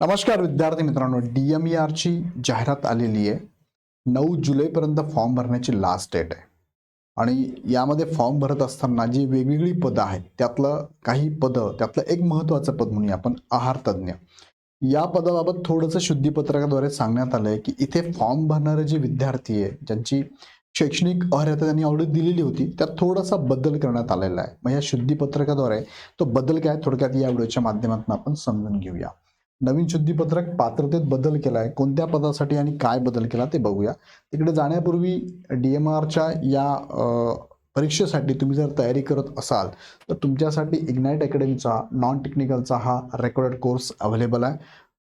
नमस्कार विद्यार्थी मित्रांनो डी एम ई आरची जाहिरात आलेली आहे. नऊ जुलैपर्यंत फॉर्म भरण्याची लास्ट डेट आहे. आणि यामध्ये फॉर्म भरत असताना जी वेगवेगळी पदं आहेत त्यातलं काही पदं त्यातलं एक महत्त्वाचं पद म्हणूया आपण आहार तज्ज्ञ. या पदाबाबत थोडंसं शुद्धीपत्रकाद्वारे सांगण्यात आलं आहे की इथे फॉर्म भरणारे जे विद्यार्थी आहे ज्यांची शैक्षणिक अर्हता त्यांनी ऑलरेडी दिलेली होती त्यात थोडासा बदल करण्यात आलेला आहे. मग या शुद्धीपत्रकाद्वारे तो बदल काय थोडक्यात या व्हिडिओच्या माध्यमातून आपण समजून घेऊया. नवीन शुद्धीपत्रक पात्रतेत बदल केला आहे कोणत्या पदासाठी आणि काय बदल केला ते बघूया. तिकडे जाण्यापूर्वी डी एम आरच्या या परीक्षेसाठी तुम्ही जर तयारी करत असाल तर तुमच्यासाठी इग्नाईट अकॅडमीचा नॉन टेक्निकलचा हा रेकॉर्डेड कोर्स अवेलेबल आहे.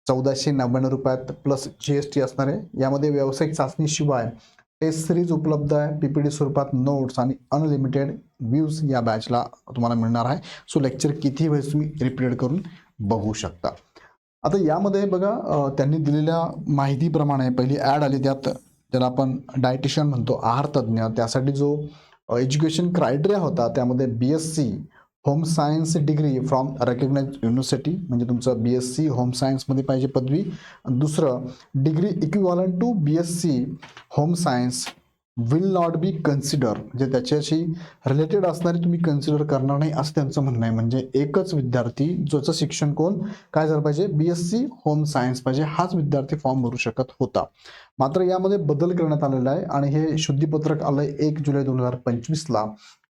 चौदाशे नव्याण्णव रुपयात प्लस जी एस टी असणार आहे. यामध्ये व्यावसायिक चाचणीशिवाय टेस्ट सिरीज उपलब्ध आहे. पी पी डी स्वरूपात नोट्स आणि अनलिमिटेड व्ह्यूज या बॅचला तुम्हाला मिळणार आहे. सो लेक्चर किती वेळेस तुम्ही रिपीट करून बघू शकता. आता यामध्ये बघा त्यांनी दिलेल्या माहितीप्रमाणे पहिली ॲड आली त्यात ज्याला आपण डायटिशियन म्हणतो आहार तज्ज्ञ. त्यासाठी जो एज्युकेशन क्रायटेरिया होता त्यामध्ये B S C home science degree from recognise university म्हणजे तुमचं बी एस सी होम सायन्समध्ये पाहिजे पदवी. दुसरं degree equivalent to B S C home science will not be consider म्हणजे त्याच्याशी रिलेटेड असणारी तुम्ही कन्सिडर करणार नाही असं त्यांचं म्हणणं आहे. म्हणजे एकच विद्यार्थी ज्याचं शिक्षण कोण? काय झालं पाहिजे? B S C home science पाहिजे. हाच विद्यार्थी फॉर्म भरू शकत होता. मात्र यामध्ये बदल करण्यात आलेला आहे आणि हे शुद्धीपत्रक आलं आहे एक जुलै दोन हजार पंचवीसला.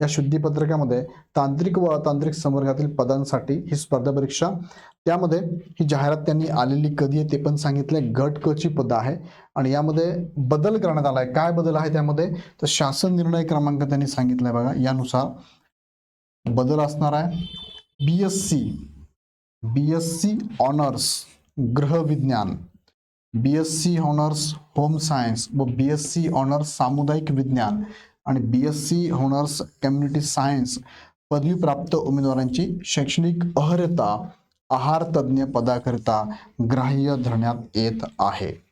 या शुद्धीपत्रकामध्ये तांत्रिक व अतांत्रिक संवर्गातील पदांसाठी ही स्पर्धा परीक्षा त्यामध्ये ही जाहिरात त्यांनी आलेली कधी आहे ते पण सांगितलंय. गट क ची पदं आहे आणि यामध्ये बदल करण्यात आला आहे काय बदल आहे त्यामध्ये? तर शासन निर्णय क्रमांक त्यांनी सांगितलाय बघा. यानुसार बदल असणार आहे. B S C B S C honours गृहविज्ञान B S C honours home science व बी एस सी ऑनर्स सामुदायिक विज्ञान आणि B S C honours community science पदवीप्राप्त उमेदवारांची शैक्षणिक अर्हता आहार तज्ज्ञ पदाकरिता ग्राह्य धरण्यात येत आहे.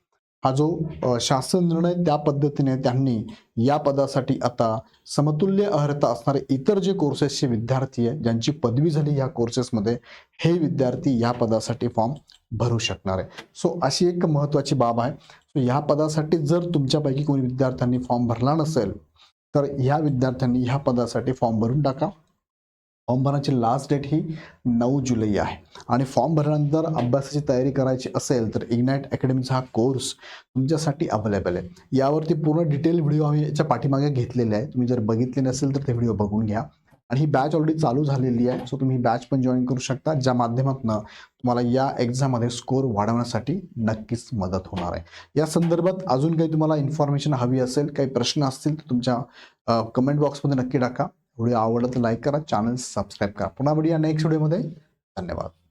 हा जो शासन निर्णय त्या पद्धतीने त्यांनी या पदासाठी आता समतुल्य अर्हता असणारे इतर जे कोर्सेसचे विद्यार्थी आहे ज्यांची पदवी झाली या कोर्सेसमध्ये हे विद्यार्थी या पदासाठी फॉर्म भरू शकणार आहे सो अशी एक महत्त्वाची बाब आहे. सो ह्या पदासाठी जर तुमच्यापैकी कोणी विद्यार्थ्यांनी फॉर्म भरला नसेल तर ह्या विद्यार्थ्यांनी ह्या पदासाठी फॉर्म भरून टाका. फॉर्म भरण्याची लास्ट डेट ही नऊ जुलै आहे. आणि फॉर्म भरल्यानंतर अभ्यासाची तयारी करायची असेल तर इग्नाईट अकॅडमीचा हा कोर्स तुमच्यासाठी अवेलेबल आहे. यावरती पूर्ण डिटेल व्हिडिओ आम्ही याच्या पाठीमागे घेतलेले आहे. तुम्ही जर बघितले नसेल तर ते व्हिडिओ बघून घ्या. आणि ही बॅच ऑलरेडी चालू झालेली आहे. सो तुम्ही बॅच पण जॉईन करू शकता ज्या माध्यमातून तुम्हाला या एक्झाममध्ये स्कोर वाढवण्यासाठी नक्कीच मदत होणार आहे. या संदर्भात अजून काही तुम्हाला इन्फॉर्मेशन हवी असेल काही प्रश्न असतील तर तुमच्या कमेंट बॉक्समध्ये नक्की टाका. व्हिडिओ आवडला तर लाईक करा चॅनल सबस्क्राईब करा. पुन्हा भेटूया नेक्स्ट व्हिडिओमध्ये. धन्यवाद.